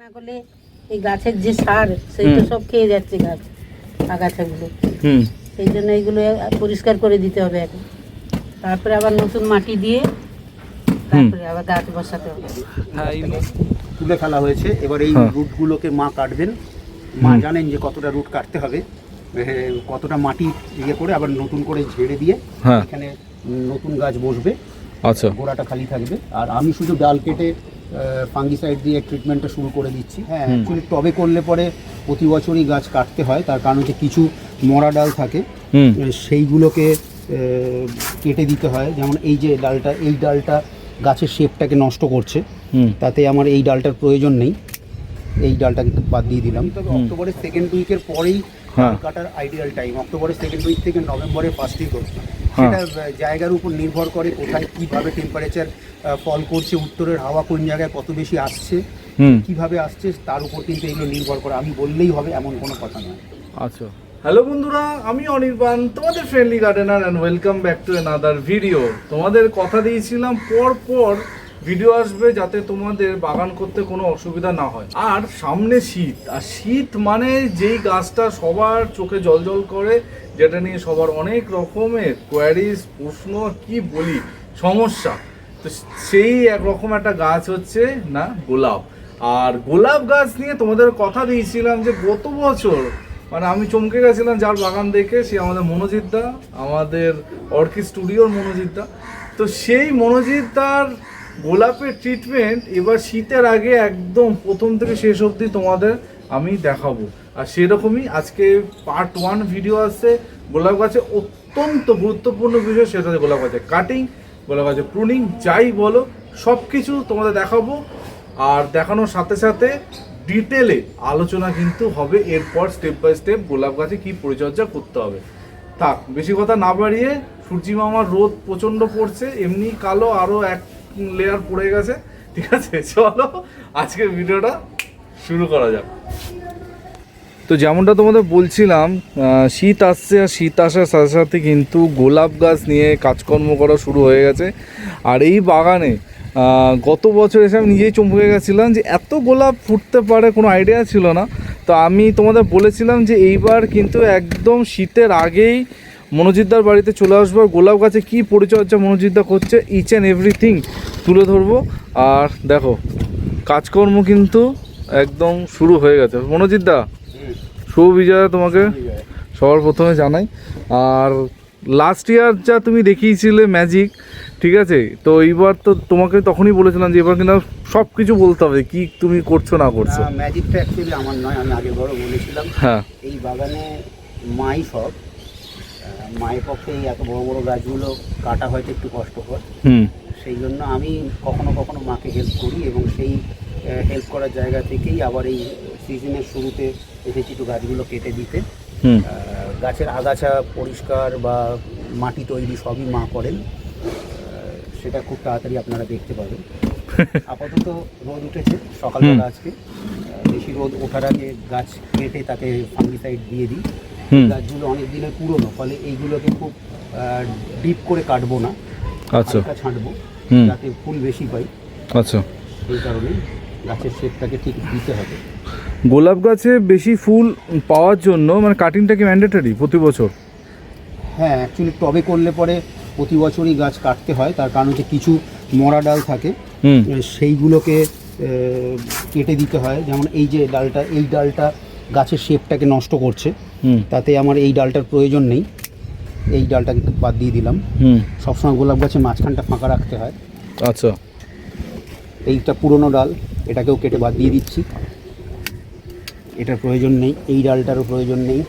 না করলে এই গাছের যে সার। সব খেয়ে যাচ্ছে গাছ আগাছাগুলো। হুম। সেই জন্য এইগুলো পরিষ্কার করে দিতে হবে এখন। তারপরে আবার নতুন মাটি দিয়ে তারপরে আবার গাছ বসাতে হবে। হ্যাঁ তুলে ফেলা হয়েছে। এবার এই হ্যাঁ। রুটগুলোকে মা কাটবেন। মা জানেন যে কতটা রুট কাটতে হবে। কতটা মাটি ইয়ে করে আবার নতুন করে ঝেড়ে দিয়ে হ্যাঁ। এখানে নতুন গাছ বসবে। আচ্ছা। গোড়াটা খালি থাকবে। আর আমি শুধু ডাল কেটে ফাঙ্গিসাইড দিয়ে ট্রিটমেন্টটা শুরু করে দিচ্ছি। হ্যাঁ। অ্যাকচুয়ালি টবে করলে পরে প্রতি বছরই গাছ কাটতে হয় তার কারণ হচ্ছে কিছু মরা ডাল থাকে। সেইগুলোকে কেটে দিতে হয়। যেমন এই যে ডালটা এই ডালটা গাছের শেপটাকে নষ্ট করছে হুম। তাতে আমার এই ডালটার প্রয়োজন নেই। এই ডালটাকে বাদ দিয়ে দিলাম। তবে অক্টোবরের সেকেন্ড উইকের পরেই হ্যাঁ। কাটার আইডিয়াল টাইম অক্টোবরের সেকেন্ড উইক থেকে নভেম্বরের ফার্স্ট উইক হ্যাঁ। সেটা জায়গার উপর নির্ভর করে কোথায় কীভাবে টেম্পারেচার ফল করছে উত্তরের হাওয়া কোন জায়গায় কত বেশি আসছে কীভাবে আসছে তার উপর কিন্তু এগুলো নির্ভর করে। আমি বললেই হবে এমন কোনো কথা নয়। আচ্ছা। হ্যালো বন্ধুরা আমি অনির্বাণ তোমাদের friendly gardener and welcome back to another video তোমাদের কথা দিয়েছিলাম পর পর ভিডিও আসবে যাতে তোমাদের বাগান করতে কোনো অসুবিধা না হয়। আর সামনে শীত, আর শীত মানে যেই গাছটা সবার চোখে জল জল করে, যেটা নিয়ে সবার অনেক রকমের কোয়ারিজ প্রশ্ন, কি বলি, সমস্যা। তো সেই একরকম একটা গাছ হচ্ছে না, গোলাপ। আর গোলাপ গাছ নিয়ে তোমাদের কথা দিয়েছিলাম যে গত বছর মানে আমি চমকে গেছিলাম যার বাগান দেখে, সে আমাদের মনোজিৎ দা, আমাদের অর্কিড স্টুডিওর মনোজিৎ দা। তো সেই মনোজিৎ দার গোলাপের ট্রিটমেন্ট এবার শীতের আগে একদম প্রথম থেকে শেষ অবধি তোমাদের আমি দেখাবো। আর সেরকমই আজকে পার্ট ওয়ান ভিডিও আসছে গোলাপ গাছে অত্যন্ত গুরুত্বপূর্ণ বিষয় সেটা গোলাপ গাছের কাটিং গোলাপ গাছের প্রুনিং যাই বলো সব কিছু তোমাদের দেখাবো। আর দেখানোর সাথে সাথে ডিটেলে আলোচনা কিন্তু হবে, এরপর স্টেপ বাই স্টেপ গোলাপ গাছে কী পরিচর্যা করতে হবে। থাক, বেশি কথা না বাড়িয়ে সূর্যি রোদ প্রচণ্ড পড়ছে, এমনি কালো আরও এক লেয়ার পড়ে গেছে। ঠিক আছে, চলো আজকের ভিডিওটা শুরু করা যাক। তো যেমনটা তোমাদের বলছিলাম শীত আসছে আর শীত আসার সাথে সাথে কিন্তু গোলাপ গাছ নিয়ে কাজকর্ম করা শুরু হয়ে গেছে। আর এই বাগানে গত বছর এসে আমি নিজেই চমকে গেছিলাম যে এত গোলাপ ফুটতে পারে কোনো আইডিয়া ছিল না। তো আমি তোমাদের বলেছিলাম যে এইবার কিন্তু একদম শীতের আগেই মনোজিৎদার বাড়িতে চলে আসব। আর গোলাপ গাছে কী পরিচর্যা মনোজিৎদা করছে ইচ অ্যান্ড এভরিথিং তুলে ধরবো। আর দেখো কাজকর্ম কিন্তু একদম শুরু হয়ে গেছে। মনোজিৎদা শুভ বিজয়া তোমাকে সবার প্রথমে জানাই। আর লাস্ট ইয়ার যা তুমি দেখিয়েছিলে ম্যাজিক ঠিক আছে? তো এইবার তো তোমাকে তখনই বলেছিলাম যে এবার কিন্তু সব কিছু বলতে হবে কি তুমি করছ না করছ। ম্যাজিকটা অ্যাকচুয়ালি আমার নয় আমি আগে বড় বলেছিলাম। হ্যাঁ। এই বাগানে মাই সব। মায়ের পক্ষে এত বড় বড় গাছগুলো কাটা হয়তো একটু কষ্টকর সেই জন্য আমি কখনো কখনো মাকে হেল্প করি এবং সেই হেল্প করার জায়গা থেকেই আবার এই সিজনের শুরুতে এসেছি একটু গাছগুলো কেটে দিতে। গাছের আগাছা পরিষ্কার বা মাটি তৈরি সবই মা করেন। সেটা খুব তাড়াতাড়ি আপনারা দেখতে পাবেন। আপাতত রোদ উঠেছে সকালবেলা। আজকে। বেশি রোদ ওঠার আগে গাছ কেটে তাকে ফাঙ্গিসাইড দিয়ে দিই। গাছগুলো অনেক দিনের পুরনো ফলে এইগুলোকে খুব ডিপ করে কাটবো না। আচ্ছা। ছাঁটবো যাতে ফুল বেশি পাই। আচ্ছা। সেই কারণে গাছের শেপটাকে ঠিক দিতে হবে। গোলাপ গাছে বেশি ফুল পাওয়ার জন্য মানে কাটিংটা কি ম্যান্ডেটরি প্রতি বছর? হ্যাঁ অ্যাকচুয়ালি টবে করলে পরে প্রতি বছরই গাছ কাটতে হয়। তার কারণ হচ্ছে কিছু মরা ডাল থাকে হুম। সেইগুলোকে কেটে দিতে হয়। যেমন এই যে ডালটা এই ডালটা গাছের শেপটাকে নষ্ট করছে। হুম। তাতে আমার এই ডালটার প্রয়োজন নেই। এই ডালটাকে বাদ দিয়ে দিলাম। হুম। সবসময় গোলাপ গাছের মাঝখানটা ফাঁকা রাখতে হয়। আচ্ছা। এইটা পুরনো ডাল এটাকেও কেটে বাদ দিয়ে দিচ্ছি। এটার প্রয়োজন নেই এই ডালটারও প্রয়োজন নেই।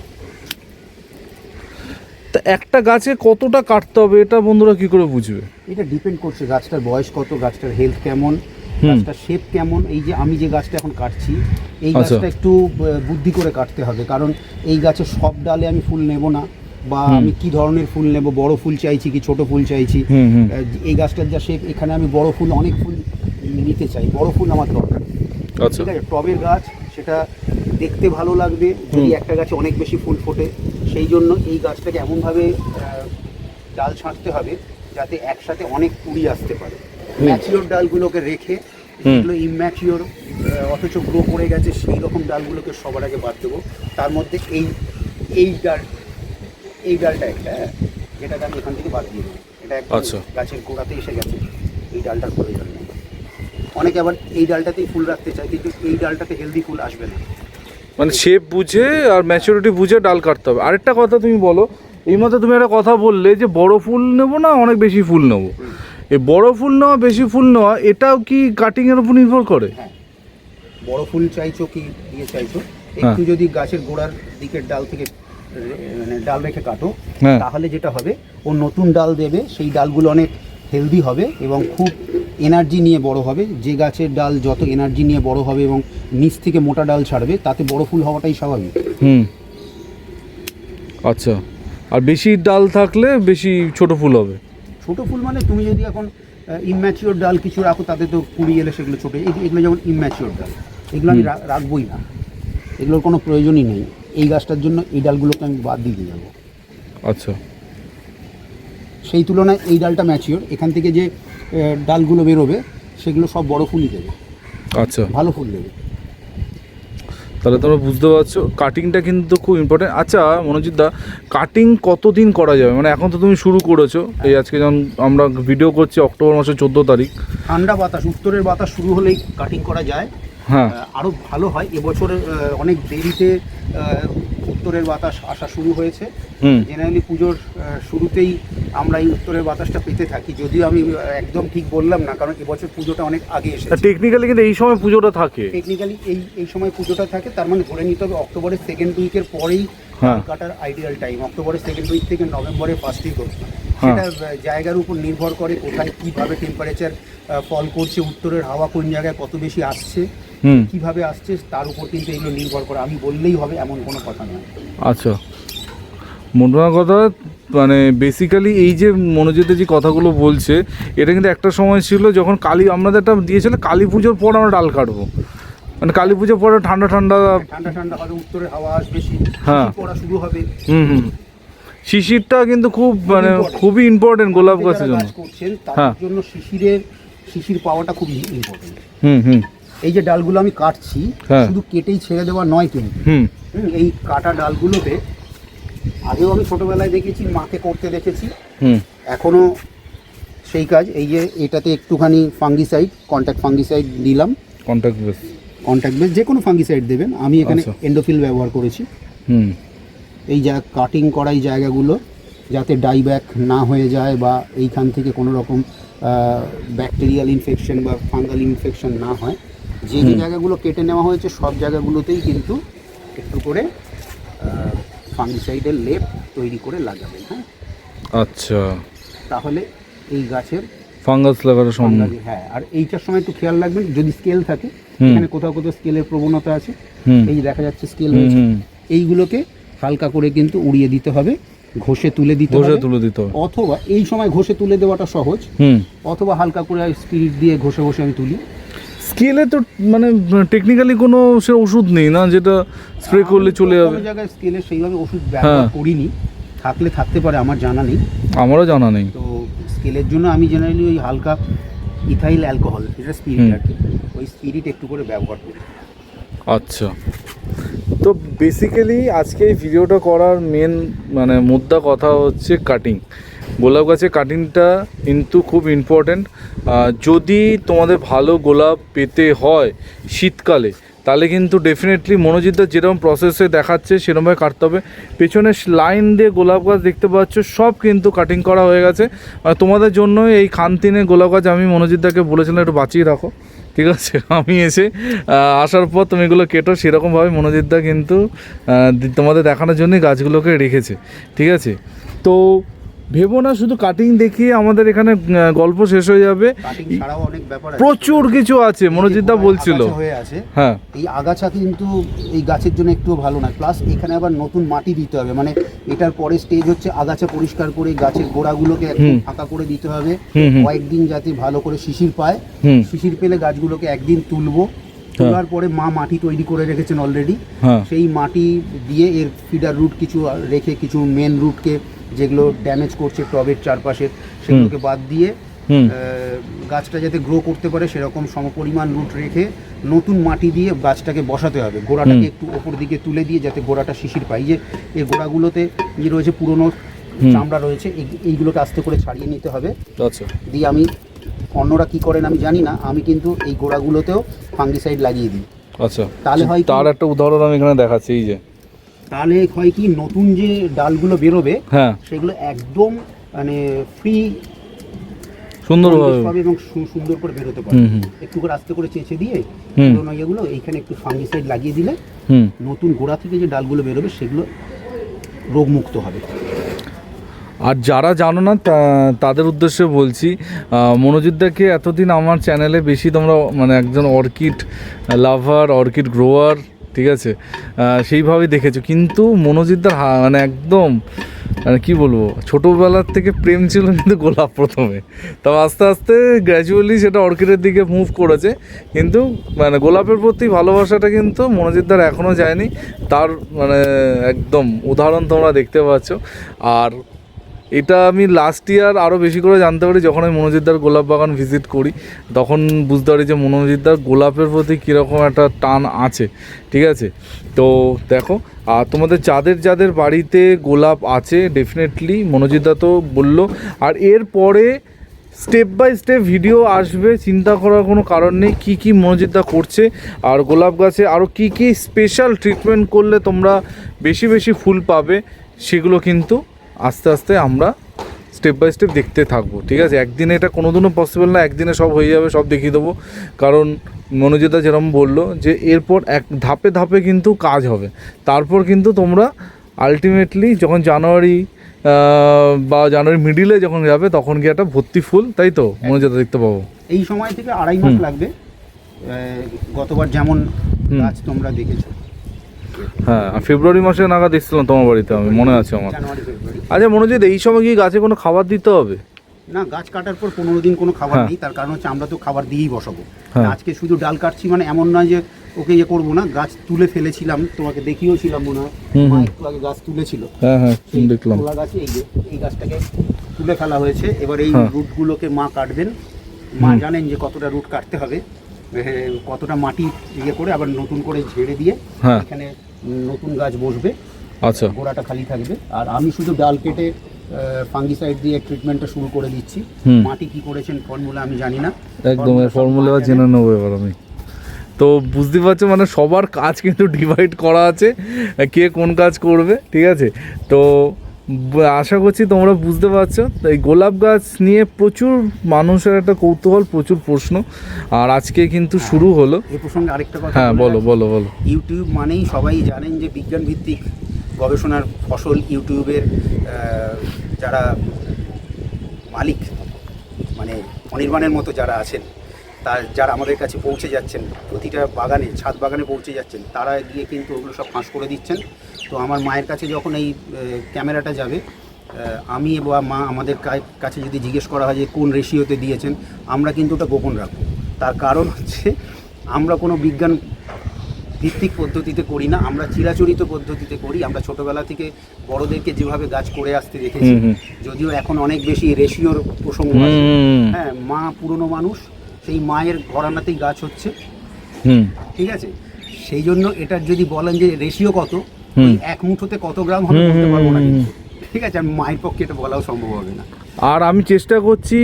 তা একটা গাছে কতটা কাটতে হবে এটা বন্ধুরা কি করে বুঝবে? এটা ডিপেন্ড করছে গাছটার বয়স কত গাছটার হেলথ কেমন। হুম। গাছটার শেপ কেমন? এই যে আমি যে গাছটা এখন কাটছি এই আচ্ছা। গাছটা একটু বুদ্ধি করে কাটতে হবে। কারণ এই গাছের সব ডালে আমি ফুল নেব না বা আমি কি ধরনের ফুল নেব? বড় ফুল চাইছি কি ছোট ফুল চাইছি? এই গাছটার যা শেপ এখানে আমি বড় ফুল অনেক ফুল নিতে চাই। বড় ফুল আমার দরকার। আচ্ছা। ঠিক আছে? টবের গাছ সেটা দেখতে ভালো লাগবে। যদি একটা গাছে অনেক বেশি ফুল ফোটে সেই জন্য এই গাছটাকে এমনভাবে ডাল ছাঁটতে হবে যাতে একসাথে অনেক কুড়ি আসতে পারে। ম্যাচিওর ডালগুলোকে রেখে। এগুলো ইম্যাচিওর অথচ গ্রো করে গেছে সেই রকম ডালগুলোকে সবার আগে বাদ দেবো। তার মধ্যে এই এই ডাল এই ডালটা একটা হ্যাঁ, যেটাকে আমি এখান থেকে বাদ দিয়ে দেবো। এটা একদম আচ্ছা। গাছের গোড়াতে এসে গেছে এই ডালটার প্রয়োজন নেই। অনেকে আবার এই ডালটাতেই ফুল রাখতে চায় কিন্তু এই ডালটাতে হেলদি ফুল আসবে না। মানে শেপ বুঝে আর ম্যাচুরিটি বুঝে ডাল কাটতে হবে। আরেকটা কথা তুমি বলো এই মতো তুমি একটা কথা বললে যে বড় ফুল নেব না অনেক বেশি ফুল নেব। এই বড় ফুল নেওয়া বেশি ফুল নেওয়া এটাও কি কাটিং এর উপর নির্ভর করে? হ্যাঁ। বড় ফুল চাইছো কি দিয়ে চাইছো? হ্যাঁ। একটু যদি গাছের গোড়ার দিকের ডাল থেকে মানে ডাল রেখে কাটো হ্যাঁ। তাহলে যেটা হবে ও নতুন ডাল দেবে সেই ডালগুলো অনেক হেলদি হবে এবং খুব এনার্জি নিয়ে বড় হবে। যে গাছের ডাল যত এনার্জি নিয়ে বড় হবে এবং নিচ থেকে মোটা ডাল ছাড়বে তাতে বড় ফুল হওয়াটাই স্বাভাবিক। হুম। আচ্ছা। আর বেশি ডাল থাকলে বেশি ছোট ফুল হবে? ছোট ফুল মানে তুমি যদি এখন ইম্যাচিওর ডাল কিছু রাখো তাতে তো কুড়ি এলে সেগুলো ছোটো। এগুলো যেমন ইম্যাচিওর ডাল এগুলো আমি রাখবোই না। এগুলোর কোনো প্রয়োজনই নেই। এই গাছটার জন্য এই ডালগুলোকে আমি বাদ দিয়ে যাব আচ্ছা। সেই তুলনায় এই ডালটা ম্যাচিওর এখান থেকে যে ডালগুলো বেরোবে সেগুলো সব বড় ফুলই দেবে। আচ্ছা। ভালো ফুল দেবে। তাহলে তোমরা বুঝতে পারছ কাটিংটা কিন্তু খুব ইম্পর্টেন্ট আচ্ছা মনোজিৎ দা কাটিং কতদিন করা যাবে? মানে এখন তো তুমি শুরু করেছ এই আজকে যেমন আমরা ভিডিও করছি অক্টোবর মাসের চোদ্দ তারিখ। ঠান্ডা বাতাস উত্তরের বাতাস শুরু হলেই কাটিং করা যায়। হ্যাঁ। আরও ভালো হয়। এবছর অনেক দেরিতে উত্তরের বাতাস আসা শুরু হয়েছে। জেনারেলি পুজোর শুরুতেই আমরা এই উত্তরের বাতাসটা পেতে থাকি। যদিও আমি একদম ঠিক বললাম না কারণ এবছর পুজোটা অনেক আগে এসেছে। টেকনিক্যালি কিন্তু এই সময় পুজোটা থাকে। টেকনিক্যালি এই এই সময় পুজোটা থাকে তার মানে ধরে নিতে হবে অক্টোবরের সেকেন্ড উইকের পরেই হ্যাঁ। কাটার আইডিয়াল টাইম অক্টোবরের সেকেন্ড উইক থেকে নভেম্বরের ফার্স্ট উইক অবধি। হ্যাঁ। সেটা জায়গার উপর নির্ভর করে কোথায় কীভাবে টেম্পারেচার ফল করছে উত্তরের হাওয়া কোন জায়গায় কত বেশি আসছে। কীভাবে আসছে তার উপর কিন্তু এগুলো নির্ভর করে। আমি বললেই হবে এমন কোনো কথা নয়। আচ্ছা। মোটামোট কথা মানে বেসিক্যালি এই যে মনোজিতে যে কথাগুলো বলছে এটা কিন্তু একটা সময় ছিল যখন কালী আমাদের একটা দিয়েছিল কালী পুজোর পর আমরা ডাল কাটবো। মানে কালী পুজোর পরে ঠান্ডা ঠান্ডা ঠান্ডা ঠান্ডা হবে উত্তরের হাওয়া আসবে হ্যাঁ। পড়া শুরু হবে। হুম হুম। শিশিরটা কিন্তু খুব মানে খুবই ইম্পর্টেন্ট গোলাপ গাছের জন্য। হ্যাঁ। জন্য শিশিরের শিশির পাওয়াটা খুব ইম্পর্টেন্ট হুম হুম। এই যে ডালগুলো আমি কাটছি হ্যাঁ। শুধু কেটেই ছেড়ে দেওয়া নয় কিন্তু এই কাটা ডালগুলোতে আগেও আমি ছোটোবেলায় দেখেছি মাকে করতে দেখেছি। হুম। এখনও সেই কাজ এই যে এটাতে একটুখানি ফাঙ্গিসাইড কন্ট্যাক্ট ফাঙ্গিসাইড দিলাম। কন্ট্যাক্ট বেস কন্ট্যাক্ট বেস যে কোনো ফাঙ্গিসাইড দেবেন আমি এখানে আচ্ছা। এন্ডোফিল ব্যবহার করেছি। হুম। এই যা কাটিং করাই জায়গাগুলো যাতে ডাইব্যাক না হয়ে যায় বা এইখান থেকে কোনো রকম ব্যাকটেরিয়াল ইনফেকশন বা ফাঙ্গাল ইনফেকশন না হয়। যে যে জায়গাগুলো কেটে নেওয়া হয়েছে সব জায়গাগুলোতেই কিন্তু একটু করে ফাঙ্গিসাইডের লেপ তৈরি করে লাগাবেন হ্যাঁ? আচ্ছা। তাহলে এই গাছের ফাঙ্গাস লাগার সম্ভব হ্যাঁ আর এইটার সময় একটু খেয়াল রাখবেন যদি স্কেল থাকে এখানে কোথাও কোথাও স্কেলের প্রবণতা আছে এই দেখা যাচ্ছে স্কেল হয়েছে এইগুলোকে হালকা করে কিন্তু উড়িয়ে দিতে হবে ঘষে তুলে দিতে ঘষে হবে তুলে দিতে হবে। অথবা এই সময় ঘষে তুলে দেওয়াটা সহজ অথবা হালকা করে স্পিরিট দিয়ে ঘষে ঘষে আমি তুলি স্কেলে তো মানে টেকনিক্যালি কোনো সে ওষুধ নেই না যেটা স্প্রে করলে চলে যাবে। জায়গায় স্কেলে সেইভাবে ওষুধ হ্যাঁ। ব্যবহার করিনি। থাকলে থাকতে পারে আমার জানা নেই। আমারও জানা নেই। তো স্কেলের জন্য আমি জেনারেলি ওই হালকা ইথাইল অ্যালকোহল যেটা স্পিরিট আর কি ওই স্পিরিট একটু করে ব্যবহার করি। আচ্ছা। তো বেসিক্যালি আজকে এই ভিডিওটা করার মেন মানে মুদ্রা কথা হচ্ছে কাটিং গোলাপ গাছের কাটিংটা কিন্তু খুব ইম্পর্ট্যান্ট যদি তোমাদের ভালো গোলাপ পেতে হয় শীতকালে, তাহলে কিন্তু ডেফিনেটলি মনোজিৎদা যেরকম প্রসেসে দেখাচ্ছে, সেরকমভাবে কাটতে হবে। পেছনে লাইন দিয়ে গোলাপ গাছ দেখতে পাচ্ছ, সব কিন্তু কাটিং করা হয়ে গেছে। আর তোমাদের জন্য এই খানতিনে গোলাপ গাছ আমি মনোজিৎদাকে বলেছিলাম, একটু বাঁচিয়ে রাখো। ঠিক আছে? আমি এসে আসার পর তুমি এগুলো কেটো, সেরকমভাবে মনোজিৎদা কিন্তু তোমাদের দেখানোর জন্যই গাছগুলোকে রেখেছে। ঠিক আছে? তো ভেবো না শুধু কাটিং দেখিয়ে আমাদের এখানে গল্প শেষ হয়ে যাবে। ছাড়াও অনেক ব্যাপার প্রচুর কিছু আছে মনোজিৎদা বলছিল। হয়ে আছে হ্যাঁ। এই আগাছা কিন্তু এই গাছের জন্য একটুও ভালো না প্লাস এখানে আবার নতুন মাটি দিতে হবে মানে এটার পরে স্টেজ হচ্ছে আগাছা পরিষ্কার করে গাছের গোড়াগুলোকে ফাঁকা করে দিতে হবে। কয়েকদিন যাতে ভালো করে শিশির পায়। শিশির পেলে গাছগুলোকে একদিন তুলবো। তোলার পরে মা মাটি তৈরি করে রেখেছেন অলরেডি হ্যাঁ। সেই মাটি দিয়ে এর ফিডার রুট কিছু রেখে কিছু মেন রুটকে যেগুলো ড্যামেজ করছে টবের চারপাশে সেগুলোকে বাদ দিয়ে গাছটা যাতে গ্রো করতে পারে সেরকম সমপরিমাণ রুট রেখে নতুন মাটি দিয়ে গাছটাকে বসাতে হবে। গোড়াটাকে একটু ওপর দিকে তুলে দিয়ে যাতে গোড়াটা শিশির পাই যে এই গোড়াগুলোতে যে রয়েছে পুরনো চামড়া রয়েছে এইগুলোকে আস্তে করে ছাড়িয়ে নিতে হবে। আচ্ছা। দিয়ে আমি অন্যরা কি করেন আমি জানি না আমি কিন্তু এই গোড়াগুলোতেও ফাঙ্গিসাইড লাগিয়ে দিই। আচ্ছা তাহলে হয় তার একটা উদাহরণ আমি এখানে দেখাচ্ছি এই যে। তাহলে হয় কি নতুন যে ডালগুলো বেরোবে হ্যাঁ। সেগুলো একদম মানে ফ্রি সুন্দরভাবে পাবে এবং সুন্দর করে বেরোতে পারে। একটু করে আস্তে করে চেঁচে দিয়ে পুরোনো ইয়েগুলো এইখানে একটু ফাঙ্গিসাইড লাগিয়ে দিলে হুম। নতুন গোড়া থেকে যে ডালগুলো বেরোবে সেগুলো রোগমুক্ত হবে। আর যারা জানো না তাদের উদ্দেশ্যে বলছি আহ, মনোজিৎদাকে এতদিন আমার চ্যানেলে বেশি তোমরা মানে একজন অর্কিড লাভার অর্কিড গ্রোয়ার ঠিক আছে আহ, সেইভাবেই দেখেছ। কিন্তু মনোজিৎদার মানে একদম মানে কী বলব ছোটোবেলার থেকে প্রেম ছিল কিন্তু গোলাপ প্রথমে। তবে আস্তে আস্তে গ্র্যাজুয়ালি সেটা অর্কিডের দিকে মুভ করেছে। কিন্তু মানে গোলাপের প্রতি ভালোবাসাটা কিন্তু মনোজিৎদার এখনও যায়নি। তার মানে একদম উদাহরণ তোমরা দেখতে পাচ্ছ। আর এটা আমি লাস্ট ইয়ার আরও বেশি করে জানতে পারি, যখন আমি মনোজিৎদার গোলাপ বাগান ভিজিট করি, তখন বুঝতে পারি যে মনোজিৎদার গোলাপের প্রতি কীরকম একটা টান আছে, ঠিক আছে? তো দেখো, আর তোমাদের যাদের যাদের বাড়িতে গোলাপ আছে ডেফিনেটলি মনোজিৎদা তো বলল, আর এরপরে স্টেপ বাই স্টেপ ভিডিও আসবে, চিন্তা করার কোনো কারণ নেই, কী কী মনোজিৎদা করছে, আর গোলাপ গাছে আরও কী কী স্পেশাল ট্রিটমেন্ট করলে তোমরা বেশি বেশি ফুল পাবে, সেগুলো কিন্তু আস্তে আস্তে আমরা স্টেপ বাই স্টেপ দেখতে থাকব ঠিক আছে? একদিনে এটা কোনোদিনও পসিবল না একদিনে সব হয়ে যাবে সব দেখিয়ে দেবো। কারণ মনোজিতা যেরকম বলল যে এরপর এক ধাপে ধাপে কিন্তু কাজ হবে। তারপর কিন্তু তোমরা আলটিমেটলি যখন জানুয়ারি বা জানুয়ারি মিডিলে যখন যাবে তখন গিয়ে একটা ভর্তি ফুল তাই তো? মনোজিতা দেখতে পাবো। এই সময় থেকে আড়াই মাস লাগবে গতবার যেমন। গাছ তোমরা দেখেছ। হ্যাঁ ফেব্রুয়ারি মাসে নাগাদ এসেছিলাম তোমার বাড়িতে আমি মনে আছে আমার। আচ্ছা মনোজিৎ এই সময় কি গাছে কোনো খাবার দিতে হবে? না গাছ কাটার পর পনেরো দিন কোনো খাবার হ্যাঁ। নেই তার কারণ হচ্ছে আমরা তো খাবার দিয়েই বসাবো। হ্যাঁ। আজকে শুধু ডাল কাটছি মানে এমন নয় যে ওকে ইয়ে করব না গাছ তুলে ফেলেছিলাম তোমাকে দেখিয়েওছিলাম মনে হয়। আগে গাছ তুলেছিল। হ্যাঁ দেখলাম। তোলা গাছে এই যে এই গাছটাকে তুলে ফেলা হয়েছে। এবার এই। রুটগুলোকে মা কাটবেন। মা জানেন যে কতটা রুট কাটতে হবে। কতটা মাটি ইয়ে করে আবার নতুন করে ঝেড়ে দিয়ে। এখানে নতুন গাছ বসবে। আচ্ছা। গোড়াটা খালি থাকবে। আর আমি শুধু ডাল কেটে ফাঙ্গিসাইড দিয়ে ট্রিটমেন্টটা শুরু করে দিচ্ছি। মাটি কি করেছেন ফর্মুলা আমি জানি না। একদম ফর্মুলা জেনে। নেব এবার আমি। তো বুঝতে পারছ মানে সবার কাজ কিন্তু ডিভাইড করা আছে কে কোন কাজ করবে ঠিক আছে? তো আশা করছি তোমরা বুঝতে পারছ। এই গোলাপ গাছ নিয়ে প্রচুর মানুষের একটা কৌতূহল প্রচুর প্রশ্ন। আর আজকে কিন্তু শুরু হলো। এই প্রসঙ্গে আরেকটা কথা হ্যাঁ বলো বলো বলো ইউটিউব মানেই সবাই জানেন যে বিজ্ঞান ভিত্তিক গবেষণার ফসল ইউটিউবের যারা মালিক মানে অনির্বাণের মতো যারা আছেন তার যারা আমাদের কাছে পৌঁছে যাচ্ছেন প্রতিটা বাগানে ছাদ বাগানে পৌঁছে যাচ্ছেন তারা গিয়ে কিন্তু ওগুলো সব ফাঁস করে দিচ্ছেন। তো আমার মায়ের কাছে যখন এই ক্যামেরাটা যাবে আমি বা মা আমাদের কাছে যদি জিজ্ঞেস করা হয় যে কোন রেশিওতে দিয়েছেন আমরা কিন্তু ওটা গোপন রাখব। তার কারণ হচ্ছে আমরা কোনো বিজ্ঞান ভিত্তিক পদ্ধতিতে করি না আমরা চিরাচরিত পদ্ধতিতে করি। আমরা ছোটবেলা থেকে বড়দেরকে যেভাবে গাছ করে আসতে দেখেছি। যদিও এখন অনেক বেশি রেশিওর প্রসঙ্গ হ্যাঁ মা পুরনো মানুষ সেই মায়ের ঘরানাতেই গাছ হচ্ছে। হুম। ঠিক আছে? সেই জন্য এটার যদি বলেন যে রেশিও কত এক মুঠোতে কত গ্রাম হবে বলতে পারব না ঠিক আছে? আমি মায়ের পক্ষে এটা বলাও সম্ভব হবে না। আর আমি চেষ্টা করছি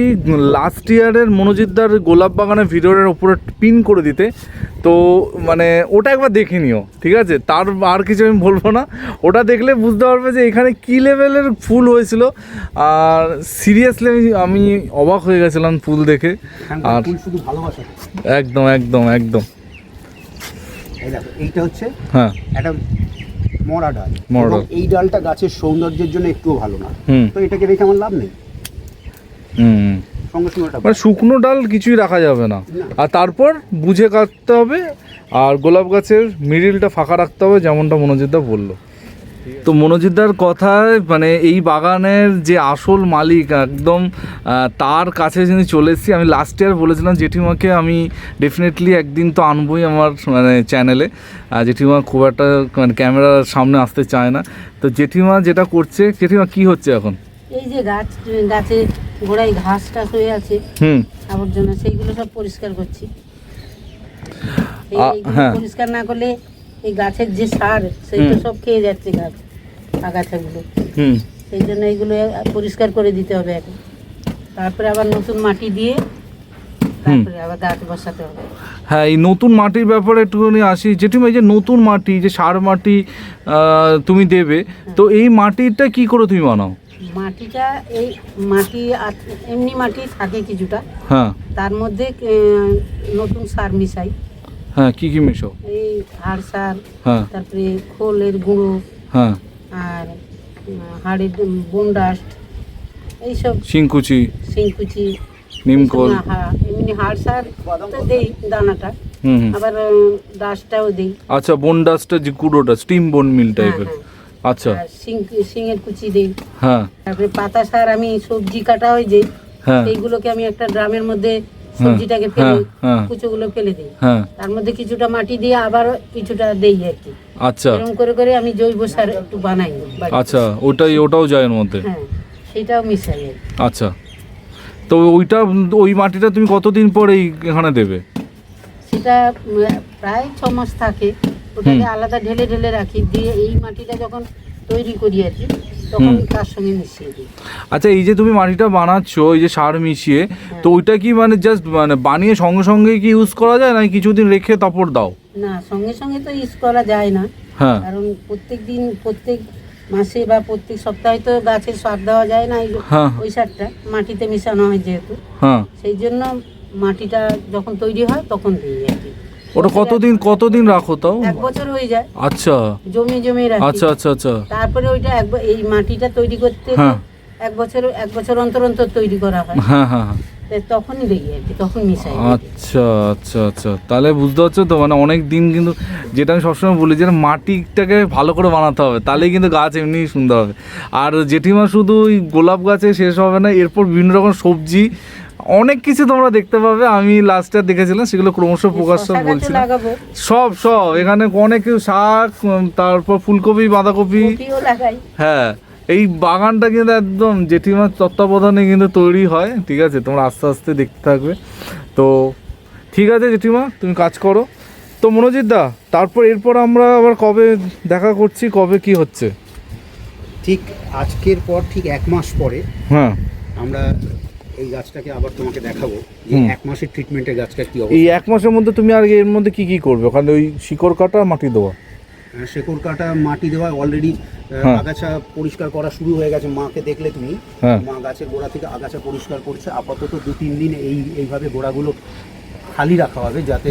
লাস্ট ইয়ারের মনোজিৎদার গোলাপ বাগানের ভিডিওটার উপরে পিন করে দিতে। তো মানে ওটা একবার দেখে নিও ঠিক আছে? তার আর কিছু আমি বলব না। ওটা দেখলে বুঝতে পারবে যে এখানে কী লেভেলের ফুল হয়েছিল। আর সিরিয়াসলি আমি আমি অবাক হয়ে গেছিলাম ফুল দেখে। আর একদম একদম একদম। এই এইটা হচ্ছে হ্যাঁ। একটা মরা ডাল। এই ডালটা গাছের সৌন্দর্যের জন্য একটুও ভালো না। তো এটাকে রেখে আমার লাভ নেই। হুম। সঙ্গে সঙ্গে ওটা মানে শুকনো ডাল কিছুই রাখা যাবে না। আর তারপর বুঝে কাটতে হবে আর গোলাপ গাছের মিডিলটা ফাঁকা রাখতে হবে যেমনটা মনোজিৎদা বলল। তো মনোজিৎদার কথায় মানে এই বাগানের যে আসল মালিক একদম তার কাছে যিনি চলে এসেছি আমি লাস্ট ইয়ার বলেছিলাম জেঠিমাকে আমি ডেফিনেটলি একদিন তো আনবই আমার মানে চ্যানেলে জেঠিমা খুব একটা মানে ক্যামেরার সামনে আসতে চায় না। তো জেঠিমা যেটা করছে জেঠিমা কি হচ্ছে এখন? এই যে গাছ গাছে গোড়ায় ঘাস টাস হয়ে আছে হুম। আবর্জনা সেইগুলো সব পরিষ্কার করছি। হ্যাঁ। পরিষ্কার না করলে এই গাছের যে সার সেইটা সব খেয়ে যাচ্ছে গাছ আগাছাগুলো। হুম। সেই জন্য এইগুলো পরিষ্কার করে দিতে হবে এখন। তারপরে আবার নতুন মাটি দিয়ে তারপরে আবার গাছ বসাতে হবে। হ্যাঁ এই নতুন মাটির ব্যাপারে একটুখানি আসি। জেঠিমা এই যে নতুন মাটি যে সার মাটি তুমি দেবে তো এই মাটিটা কি করে তুমি বানাও? মাটিটা এই মাটি এমনি মাটি থাকে কিছুটা। হ্যাঁ। তার মধ্যে নতুন সার মিশাই। হ্যাঁ কি কি মিশো এই হাড় সার হ্যাঁ। তারপরে খোলের গুঁড়ো হ্যাঁ। আর হাড়ের বোন ডাস্ট এইসব। শিংকুচি। শিংকুচি নিমকল হ্যাঁ, এমনি হাড় সার দেই দানাটা। আবার ডাস্টটাও দিই। আচ্ছা বোন ডাস্টটা যে কুড়োটা স্টিম বোন মিল টাইপের হ্যাঁ, আচ্ছা। শিং শিঙের কুচি দিই। হ্যাঁ। তারপরে পাতা সার আমি সবজি কাটা হয় যে হ্যাঁ। সেইগুলোকে আমি একটা ড্রামের মধ্যে সবজিটাকে ফেলে হ্যাঁ, হ্যাঁ। কুচোগুলো ফেলে দিই। হ্যাঁ। তার মধ্যে কিছুটা মাটি দিয়ে আবার কিছুটা দেই আর কি। আচ্ছা। এরকম করে করে আমি জৈব সার একটু বানাই আচ্ছা ওটাই ওটাও যায় এর মধ্যে। হ্যাঁ সেটাও মিশাই আচ্ছা। তো ওইটা ওই মাটিটা তুমি কতদিন পরে এখানে দেবে? সেটা প্রায় ছ মাস থাকে। ওটাকে। আলাদা ঢেলে ঢেলে রাখি দিয়ে এই মাটিটা যখন তৈরি করি আর কি তখন তার সঙ্গে মিশিয়ে দিই। আচ্ছা এই যে তুমি মাটিটা বানাচ্ছ এই যে সার মিশিয়ে তো ওইটা কি মানে জাস্ট মানে বানিয়ে সঙ্গে সঙ্গে কি ইউজ করা যায় না কিছুদিন রেখে তারপর দাও? না সঙ্গে সঙ্গে তো ইউজ করা যায় না। হ্যাঁ। কারণ প্রত্যেক দিন প্রত্যেক মাসে বা প্রত্যেক সপ্তাহে তো গাছের সার দেওয়া যায় না হ্যাঁ। ওই সারটা মাটিতে মেশানো হয় যেহেতু। হ্যাঁ। সেই জন্য মাটিটা যখন তৈরি হয় তখন দিই আর কি। ওটা কতদিন কতদিন রাখো তাও? এক বছর হয়ে যায়। আচ্ছা। জমি জমি রাখি। আচ্ছা আচ্ছা আচ্ছা। তারপরে ওইটা এক এই মাটিটা তৈরি করতে হ্যাঁ। এক বছর এক বছর অন্তর অন্তর তৈরি করা হয় হ্যাঁ হ্যাঁ। তখনই দিই আর কি তখন মিশাই আচ্ছা আচ্ছা আচ্ছা। তাহলে বুঝতে পারছ তো মানে অনেক দিন কিন্তু যেটা আমি সবসময় বলি যে মাটিটাকে ভালো করে বানাতে হবে তাহলেই কিন্তু গাছ এমনি সুন্দর হবে। আর জেঠিমা শুধু ওই গোলাপ গাছে শেষ হবে না এরপর বিভিন্ন রকম সবজি অনেক কিছু তোমরা দেখতে পাবে। আমি লাস্টে দেখেছিলাম সেগুলো ক্রমশ প্রকাশ শশা গাছও বলছিলাম। সব সব। এখানে অনেক শাক তারপর ফুলকপি বাঁধাকপি। হ্যাঁ। এই বাগানটা কিন্তু একদম জেঠিমার তত্ত্বাবধানে কিন্তু তৈরি হয় ঠিক আছে? তোমরা আস্তে আস্তে দেখতে থাকবে। তো ঠিক আছে জেঠিমা তুমি কাজ করো। তো মনোজিৎ দা তারপর এরপর আমরা আবার কবে দেখা করছি কবে কি হচ্ছে? ঠিক আজকের পর ঠিক এক মাস পরে হ্যাঁ। আমরা এই গাছটাকে আবার তোমাকে দেখাবো যে এক মাসের ট্রিটমেন্টের গাছটা কি এই এক মাসের মধ্যে তুমি আর এর মধ্যে কি কি করবে? ওখানে ওই শিকড় কাটা মাটি দেওয়া। শেকড় কাটা মাটি দেওয়া অলরেডি হ্যাঁ। আগাছা পরিষ্কার করা শুরু হয়ে গেছে মাকে দেখলে তুমি। হ্যাঁ। মা গাছের গোড়া থেকে আগাছা পরিষ্কার করছে আপাতত দু তিন দিন এই এইভাবে গোড়াগুলো খালি রাখা হবে যাতে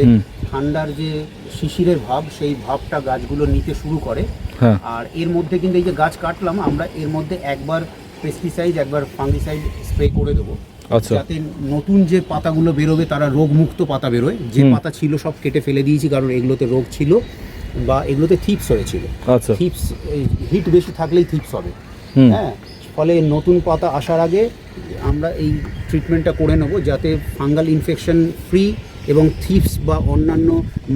ঠান্ডার যে শিশিরের ভাব সেই ভাবটা গাছগুলো নিতে শুরু করে। হ্যাঁ। আর এর মধ্যে কিন্তু এই যে গাছ কাটলাম আমরা এর মধ্যে একবার পেস্টিসাইড একবার ফাঙ্গিসাইড স্প্রে করে দেবো। আচ্ছা। যাতে নতুন যে পাতাগুলো বেরোবে তারা রোগমুক্ত পাতা বেরোয়। যে পাতা ছিল সব কেটে ফেলে দিয়েছি কারণ এগুলোতে রোগ ছিল। বা এগুলোতে থিপস হয়েছিল। আচ্ছা। থিপস হিট বেশি থাকলেই থিপস হবে। হ্যাঁ ফলে নতুন পাতা আসার আগে আমরা এই ট্রিটমেন্টটা করে নেব যাতে ফাঙ্গাল ইনফেকশন ফ্রি এবং থিপস বা অন্যান্য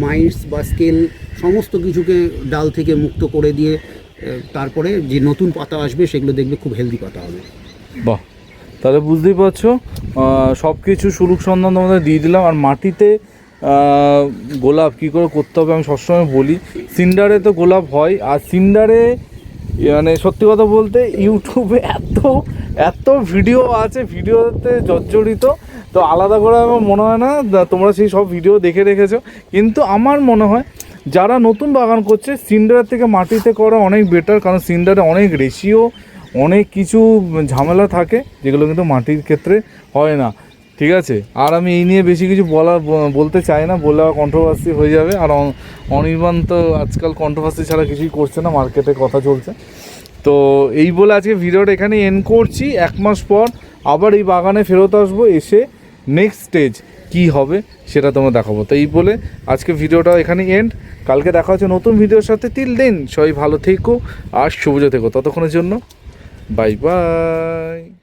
মাইটস বা স্কেল সমস্ত কিছুকে ডাল থেকে মুক্ত করে দিয়ে তারপরে যে নতুন পাতা আসবে সেগুলো দেখবে খুব হেলদি পাতা হবে। বাহ। তাহলে বুঝতেই পারছ সব কিছু সুলুক সন্ধান তোমাদের দিয়ে দিলাম। আর মাটিতে গোলাপ কী করে করতে হবে আমি সবসময় বলি। সিন্ডারে তো গোলাপ হয়, আর সিন্ডারে মানে সত্যি কথা বলতে ইউটিউবে এত এত ভিডিও আছে, ভিডিওতে জর্জরিত, তো আলাদা করে আমার মনে হয় না তোমরা সেই সব ভিডিও দেখে রেখেছো। কিন্তু আমার মনে হয় যারা নতুন বাগান করছে, সিন্ডারের থেকে মাটিতে করা অনেক বেটার কারণ সিন্ডারে অনেক রেশিও অনেক কিছু ঝামেলা থাকে, যেগুলো কিন্তু মাটির ক্ষেত্রে হয় না। ঠিক আছে? আর আমি এই নিয়ে বেশি কিছু বলা বলতে চাই না বলে আবার কন্ট্রোভার্সি হয়ে যাবে। আর অনির্বাণ তো আজকাল কন্ট্রোভার্সি ছাড়া কিছুই করছে না মার্কেটে কথা চলছে। তো এই বলে আজকে ভিডিওটা এখানে এন্ড করছি। এক মাস পর আবার এই বাগানে ফেরত আসব, এসে নেক্সট স্টেজ কি হবে সেটা তোমরা দেখাবো। তো এই বলে আজকে ভিডিওটা এখানে এন্ড কালকে দেখা হচ্ছে নতুন ভিডিওর সাথে। তিল দিন সবাই ভালো থেকো আর সবুজে থেকো। ততক্ষণের জন্য বাই বাই